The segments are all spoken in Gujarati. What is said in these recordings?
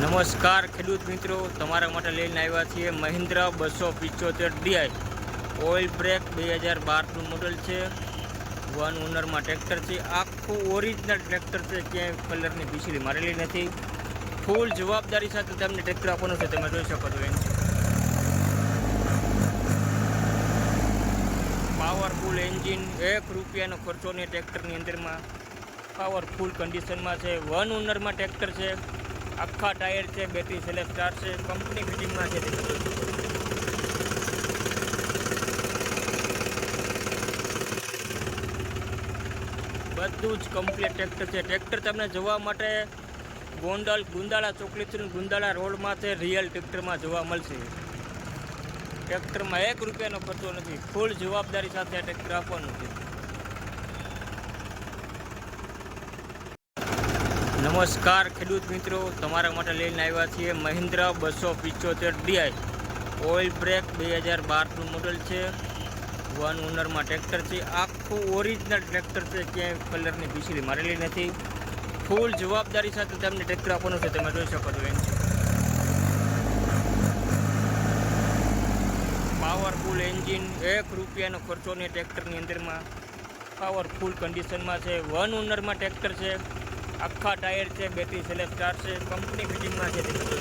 નમસ્કાર ખેડૂત મિત્રો, તમારા માટે લઈને આવ્યા છીએ મહિન્દ્રા બસો પિચોતેર ડીઆઈ ઓઇલ બ્રેક બે હજાર બારનું મોડલ છે. વન ઓનરમાં ટ્રેક્ટર છે. આખું ઓરિજિનલ ટ્રેક્ટર છે. ક્યાંય કલરની પીછલી મારેલી નથી. ફૂલ જવાબદારી સાથે તમને ટ્રેક્ટર આપવાનું છે. તમે જોઈ શકો છો એમ. પાવરફુલ એન્જિન એક રૂપિયાનો ખર્ચો નહીં ટ્રેક્ટરની અંદરમાં. પાવરફુલ કન્ડિશનમાં છે. વન ઓનરમાં ટ્રેક્ટર છે. આખા ટાયર છે, બેટરી સેલેફ સ્ટાર છે કંપની ફિટિંગમાં છે બધું. જ કમ્પ્લીટ ટ્રેક્ટર છે. ટ્રેક્ટર તમને જોવા માટે ગોંડલ, ગુંદાળા ચોકલીથી ગુંદાળા રોડમાં છે રિયલ ટ્રેક્ટરમાં જોવા મળશે. ટ્રેક્ટરમાં એક રૂપિયાનો ખર્ચો નથી ફૂલ જવાબદારી સાથે આ ટ્રેક્ટર આપવાનું છે. નમસ્કાર ખેડૂત મિત્રો, તમારા માટે લઈને આવ્યા છીએ મહિન્દ્ર બસો પિચોતેર ડીઆઈ ઓઇલ બ્રેક બે હજાર બારનું મોડલ છે. વન ઓનરમાં ટ્રેક્ટર છે. આખું ઓરિજિનલ ટ્રેક્ટર છે. ક્યાંય કલરની પીછલી મારેલી નથી. ફૂલ જવાબદારી સાથે તમને ટ્રેક્ટર આપવાનું છે. તમે જોઈ શકો છો એમ પાવરફુલ એન્જિન એક રૂપિયાનો ખર્ચો નહીં ટ્રેક્ટરની અંદરમાં. પાવરફુલ કન્ડિશનમાં છે. વન ઓનરમાં ટ્રેક્ટર છે. આખા ટાયર છે, બેટરી સેલેફ સ્ટાર છે કંપની ફિટિંગમાં છે બધું.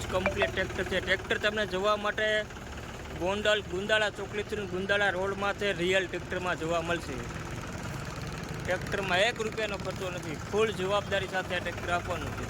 જ કમ્પ્લીટ ટ્રેક્ટર છે. ટ્રેક્ટર તમને જોવા માટે ગોંડલ, ગુંદાળા ચોકલીથી ગુંદાળા રોડમાં છે રિયલ ટ્રેક્ટરમાં જોવા મળશે. ટ્રેક્ટરમાં એક રૂપિયાનો ખર્ચો નથી ફૂલ જવાબદારી સાથે આ ટ્રેક્ટર આપવાનું છે.